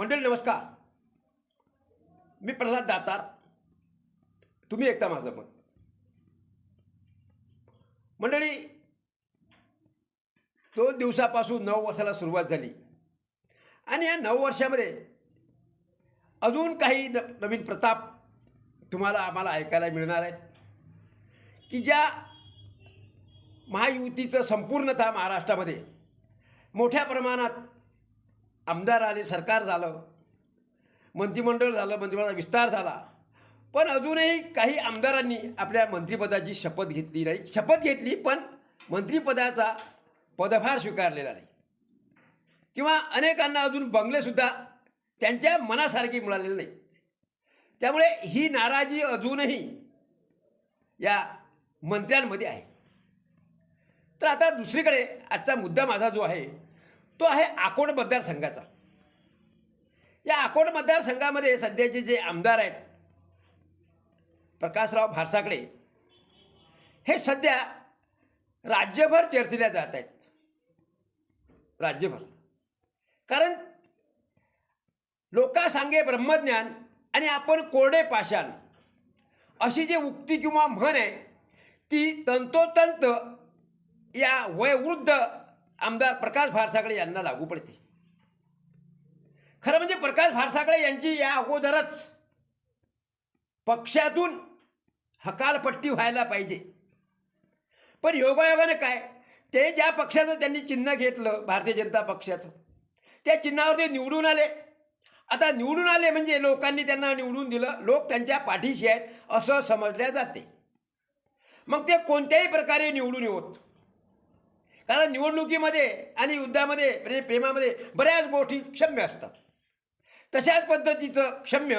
मंडळी नमस्कार. मी प्रल्हाद दातार. तुम्ही ऐकता माझं मत मंडळी दोन दिवसापासून नऊ वर्षाला सुरुवात झाली. आणि या नऊ वर्षामध्ये अजून काही न नवीन प्रताप तुम्हाला आम्हाला ऐकायला मिळणार आहेत. की ज्या महायुतीचं संपूर्णतः महाराष्ट्रामध्ये मोठ्या प्रमाणात आमदार आले सरकार झालं मंत्रिमंडळ झालं मंत्रिमंडळाचा विस्तार झाला. पण अजूनही काही आमदारांनी आपल्या मंत्रिपदाची शपथ घेतली नाही. शपथ घेतली पण मंत्रिपदाचा पदभार स्वीकारलेला नाही. किंवा अनेकांना अजून बंगलेसुद्धा त्यांच्या मनासारखी मिळालेले नाहीत. त्यामुळे ही नाराजी अजूनही या मंत्र्यांमध्ये आहे. तर आता दुसरीकडे आजचा मुद्दा माझा जो आहे तो आहे अकोट मतदारसंघाचा. या अकोट मतदारसंघामध्ये सध्याचे जे आमदार आहेत प्रकाशराव भारसाकडे हे सध्या राज्यभर चर्चिल्या जात आहेत. राज्यभर. कारण लोका सांगे ब्रह्मज्ञान आणि आपण कोरडे पाषाण अशी जी उक्ती किंवा म्हण आहे ती तंतोतंत या वयवृद्ध आमदार प्रकाश भारसाकडे यांना लागू पडते. खरं म्हणजे प्रकाश भारसागळे यांची या अगोदरच पक्षातून हकालपट्टी व्हायला पाहिजे. पण योगायोगाने काय? ते ज्या पक्षाचं त्यांनी चिन्ह घेतलं भारतीय जनता पक्षाचं त्या चिन्हावर ते निवडून आले. आता निवडून आले म्हणजे लोकांनी त्यांना निवडून दिलं. लोक त्यांच्या पाठीशी आहेत असं समजल्या जाते. मग ते कोणत्याही प्रकारे निवडून येवत कारण निवडणुकीमध्ये आणि युद्धामध्ये म्हणजे प्रेमामध्ये बऱ्याच गोष्टी क्षम्य असतात. तशाच पद्धतीचं क्षम्य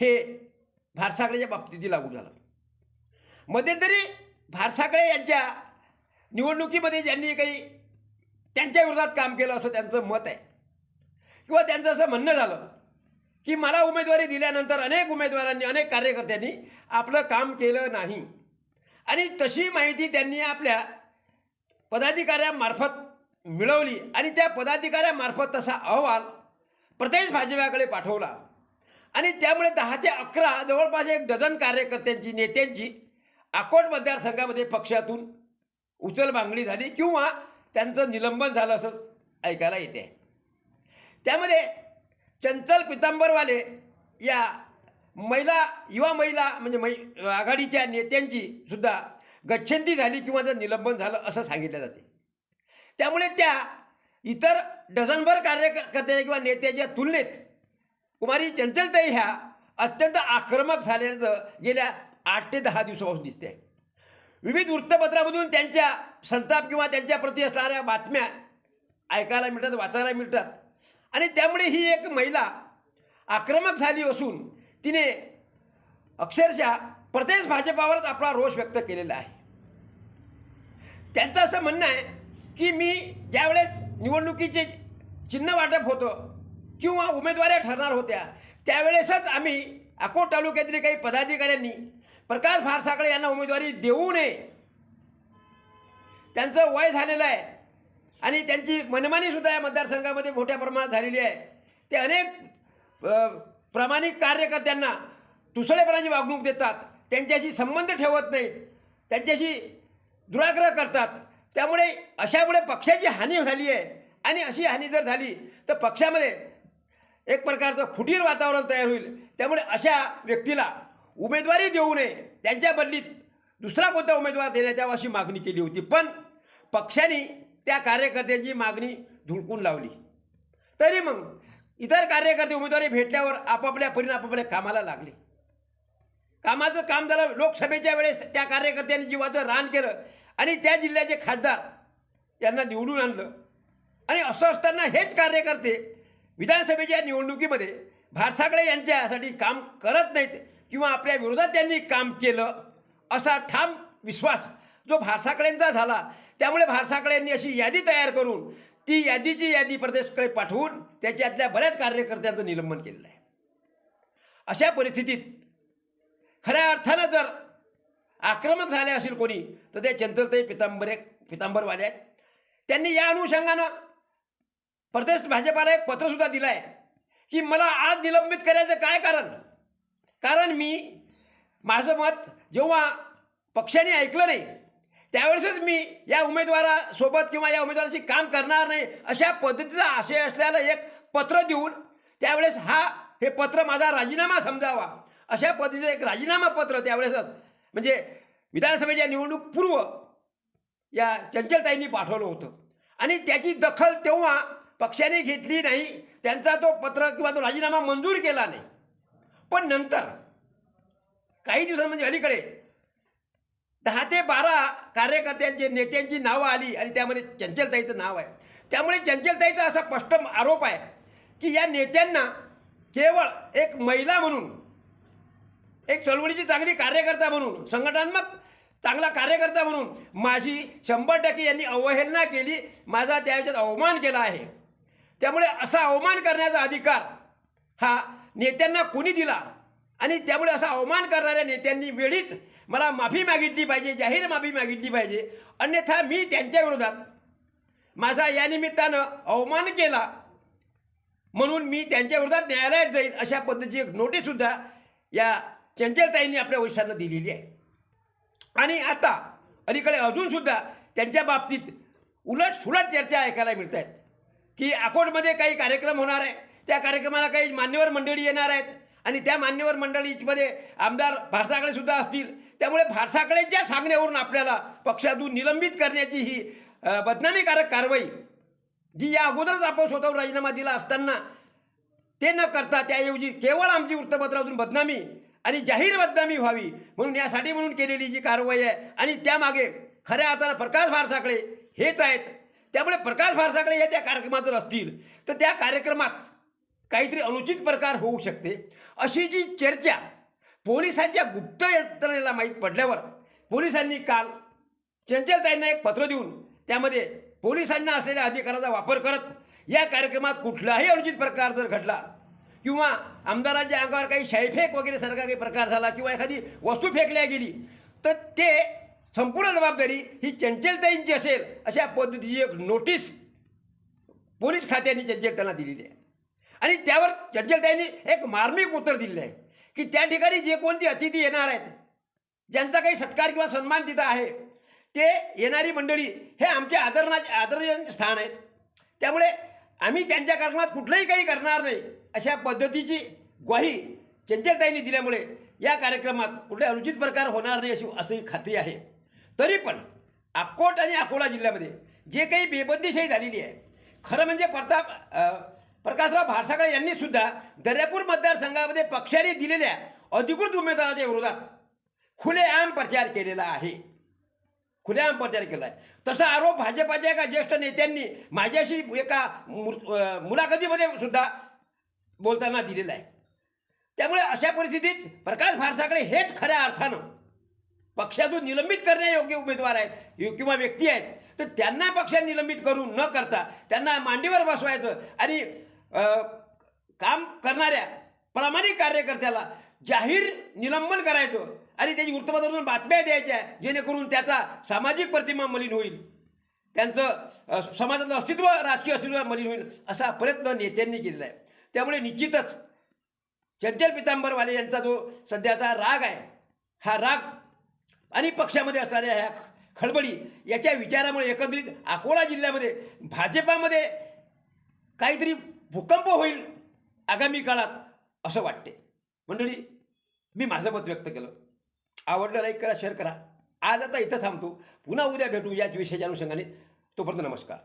हे भारसागळेच्या बाबतीत लागू झालं. मध्यंतरी भारसागळे यांच्या निवडणुकीमध्ये ज्यांनी काही त्यांच्या विरोधात काम केलं असं त्यांचं मत आहे. किंवा त्यांचं असं म्हणणं झालं की मला उमेदवारी दिल्यानंतर अनेक उमेदवारांनी अनेक कार्यकर्त्यांनी आपलं काम केलं नाही. आणि तशी माहिती त्यांनी आपल्या पदाधिकाऱ्यामार्फत मिळवली आणि त्या पदाधिकाऱ्यामार्फत तसा अहवाल प्रदेश भाजपाकडे पाठवला. आणि त्यामुळे दहा ते अकरा जवळपास एक डझन कार्यकर्त्यांची नेत्यांची अकोट मतदारसंघामध्ये पक्षातून उचलबांगडी झाली किंवा त्यांचं निलंबन झालं असं ऐकायला येते. त्यामध्ये चंचल पितांबरवाले या महिला युवा महिला म्हणजे मै आघाडीच्या नेत्यांची सुद्धा गच्छंती झाली किंवा जर निलंबन झालं असं सांगितलं जाते. त्यामुळे त्या इतर डझनभर कार्यकर्त्याच्या किंवा नेत्याच्या तुलनेत कुमारी चंचलताई ह्या अत्यंत आक्रमक झाल्याचं गेल्या आठ ते दहा दिवसापासून दिसते आहे. विविध वृत्तपत्रामधून त्यांच्या संताप किंवा त्यांच्याप्रती असणाऱ्या बातम्या ऐकायला मिळतात वाचायला मिळतात. आणि त्यामुळे ही एक महिला आक्रमक झाली असून तिने अक्षरशः प्रदेश भाजपावरच आपला रोष व्यक्त केलेला आहे. त्यांचं असं म्हणणं आहे की मी ज्यावेळेस निवडणुकीचे चिन्ह वाटप होतं किंवा उमेदवाऱ्या ठरणार होत्या त्यावेळेसच आम्ही अकोट तालुक्यातील काही पदाधिकाऱ्यांनी प्रकाश भारसाकडे यांना उमेदवारी देऊ नये. त्यांचं वय झालेलं आहे आणि त्यांची मनमानीसुद्धा या मतदारसंघामध्ये मोठ्या प्रमाणात झालेली आहे. ते अनेक प्रामाणिक कार्यकर्त्यांना तुसळेपणाची वागणूक देतात. त्यांच्याशी संबंध ठेवत नाहीत. त्यांच्याशी दुराग्रह करतात. त्यामुळे अशामुळे पक्षाची हानी झाली आहे. आणि अशी हानी जर झाली तर पक्षामध्ये एक प्रकारचं फुटीर वातावरण तयार होईल. त्यामुळे अशा व्यक्तीला उमेदवारी देऊ नये. त्यांच्या बदलीत दुसरा कोणता उमेदवार देण्यात यावा अशी मागणी केली होती. पण पक्षाने त्या कार्यकर्त्यांची मागणी धुडकून लावली. तरी मग इतर कार्यकर्ते उमेदवारी भेटल्यावर आपापल्या परीने आपापल्या कामाला लागले. कामाचं काम झालं लोकसभेच्या वेळेस त्या कार्यकर्त्यांनी जीवाचं रान केलं आणि त्या जिल्ह्याचे खासदार यांना निवडून आणलं. आणि असं असताना हेच कार्यकर्ते विधानसभेच्या निवडणुकीमध्ये भारसाकडे यांच्यासाठी काम करत नाहीत किंवा आपल्या विरोधात त्यांनी काम केलं असा ठाम विश्वास जो भारसाकडेंचा झाला त्यामुळे भारसाकडे यांनी अशी यादी तयार करून ती यादीची यादी प्रदेशकडे पाठवून त्याच्यातल्या बऱ्याच कार्यकर्त्यांचं निलंबन केलेलं आहे. अशा परिस्थितीत खऱ्या अर्थानं जर आक्रमक झाले असेल कोणी तर ते चंद्रताई पितांबरे पितांबरवाले आहेत. त्यांनी या अनुषंगानं प्रदेश भाजपाला एक पत्रसुद्धा दिलं आहे की मला आज निलंबित करायचं काय कारण? कारण मी माझं मत जेव्हा पक्षाने ऐकलं नाही त्यावेळेसच मी या उमेदवारासोबत किंवा या उमेदवाराशी काम करणार नाही अशा पद्धतीचा आशय असलेलं एक पत्र देऊन त्यावेळेस हा हे पत्र माझा राजीनामा समजावा. अशा पद्धतीचं एक राजीनामा पत्र त्यावेळेसच म्हणजे विधानसभेच्या निवडणूक पूर्व या चंचलताईंनी पाठवलं होतं. आणि त्याची दखल तेव्हा पक्षाने घेतली नाही. त्यांचा तो पत्र किंवा तो राजीनामा मंजूर केला नाही. पण नंतर काही दिवसां म्हणजे अलीकडे दहा ते बारा कार्यकर्त्यांचे नेत्यांची नावं आली आणि त्यामध्ये चंचलताईचं नाव आहे. त्यामुळे चंचलताईचा असा स्पष्ट आरोप आहे की या नेत्यांना केवळ एक महिला म्हणून एक चळवळीची चांगली कार्यकर्ता म्हणून संघटनात्मक चांगला कार्यकर्ता म्हणून माझी शंभर टक्के यांनी अवहेलना केली माझा त्या अवमान केला आहे. त्यामुळे असा अवमान करण्याचा अधिकार हा नेत्यांना कोणी दिला? आणि त्यामुळे असा अवमान करणाऱ्या नेत्यांनी वेळीच मला माफी मागितली पाहिजे जाहीर माफी मागितली पाहिजे. अन्यथा मी त्यांच्या विरोधात माझा या निमित्तानं अवमान केला म्हणून मी त्यांच्या विरोधात न्यायालयात जाईल अशा पद्धतीची एक नोटीससुद्धा या चंचलताईंनी आपल्या वैशांना दिलेली आहे. आणि आता अलीकडे अजूनसुद्धा त्यांच्या बाबतीत उलट सुलट चर्चा ऐकायला मिळत आहेत. की अकोटमध्ये काही कार्यक्रम होणार आहे. त्या कार्यक्रमाला काही मान्यवर मंडळी येणार आहेत. आणि त्या मान्यवर मंडळीमध्ये आमदार भारसाकडे सुद्धा असतील. त्यामुळे भारसाकडेच्या सांगण्यावरून आपल्याला पक्षातून निलंबित करण्याची ही बदनामीकारक कारवाई जी या अगोदरच आपण स्वतःवर राजीनामा दिला असताना ते न करता त्याऐवजी केवळ आमची वृत्तपत्रातून बदनामी आणि जाहीर बदनामी व्हावी. म्हणून यासाठी म्हणून केलेली जी कारवाई आहे. आणि त्यामागे खऱ्या अर्थानं प्रकाश भारसाकडे हेच आहेत. त्यामुळे प्रकाश भारसाकडे हे त्या कार्यक्रमात जर असतील. तर त्या कार्यक्रमात काहीतरी अनुचित प्रकार होऊ शकते. अशी जी चर्चा पोलिसांच्या गुप्त यंत्रणेला माहीत पडल्यावर पोलिसांनी काल चंचलताईंना एक पत्र देऊन त्यामध्ये पोलिसांना असलेल्या अधिकाराचा वापर करत या कार्यक्रमात कुठलाही अनुचित प्रकार जर घडला किंवा आमदारांच्या अंगावर काही शाईफेक वगैरे सारखा काही प्रकार झाला किंवा एखादी वस्तू फेकल्या गेली तर ते संपूर्ण जबाबदारी ही चंचलताईंची असेल अशा पद्धतीची एक नोटीस पोलीस खात्याने चंचलताईंना दिलेली आहे. आणि त्यावर चंचलताईंनी एक मार्मिक उत्तर दिलेलं आहे की त्या ठिकाणी जे कोणती अतिथी येणार आहेत ज्यांचा काही सत्कार किंवा सन्मान तिथं आहे ते येणारी मंडळी हे आमचे आदरणाचे आदरणीय स्थान आहेत. त्यामुळे आम्ही त्यांच्या कारणात कुठलंही काही करणार नाही. अशा पद्धतीची ग्वाही चंचलताईंनी दिल्यामुळे या कार्यक्रमात कुठले अनुचित प्रकार होणार नाही अशी अशी खात्री आहे. तरी पण अकोट आणि अकोला जिल्ह्यामध्ये जे काही बेबंदीशाही झालेली आहे खरं म्हणजे प्रताप प्रकाशराव भारसागळे यांनीसुद्धा दर्यापूर मतदारसंघामध्ये पक्षाने दिलेल्या अधिकृत उमेदवाराच्या विरोधात खुलेआम प्रचार केलेला आहे. खुलेआम प्रचार केला आहे तसा आरोप भाजपाच्या एका ज्येष्ठ नेत्यांनी माझ्याशी एका मु- मुलाखतीमध्ये सुद्धा बोलताना दिलेला आहे. त्यामुळे अशा परिस्थितीत प्रकाश भारसाकडे हेच खऱ्या अर्थानं पक्षातून निलंबित करण्यायोग्य उमेदवार आहेत किंवा व्यक्ती आहेत तर त्यांना पक्षात निलंबित करून न करता त्यांना मांडीवर बसवायचं आणि काम करणाऱ्या प्रामाणिक कार्यकर्त्याला जाहीर निलंबन करायचं आणि त्याची वृत्तपत्रातून बातम्या द्यायच्या जेणेकरून त्याचा सामाजिक प्रतिमा मलिन होईल. त्यांचं समाजातलं समाजाचं अस्तित्व राजकीय अस्तित्व मलिन होईल असा प्रयत्न नेत्यांनी केलेला आहे. त्यामुळे निश्चितच चंचल पितांबरवाले यांचा जो सध्याचा राग आहे हा राग आणि पक्षामध्ये असणाऱ्या ह्या खळबळी याच्या विचारामुळे एकंदरीत अकोला जिल्ह्यामध्ये भाजपामध्ये काहीतरी भूकंप होईल आगामी काळात असं वाटते मंडळी मी माझं मत व्यक्त केलं. आवडलं लाईक करा शेअर करा. आज आता इथं थांबतो. पुन्हा उद्या भेटू याच विषयाच्या अनुषंगाने. तोपर्यंत नमस्कार.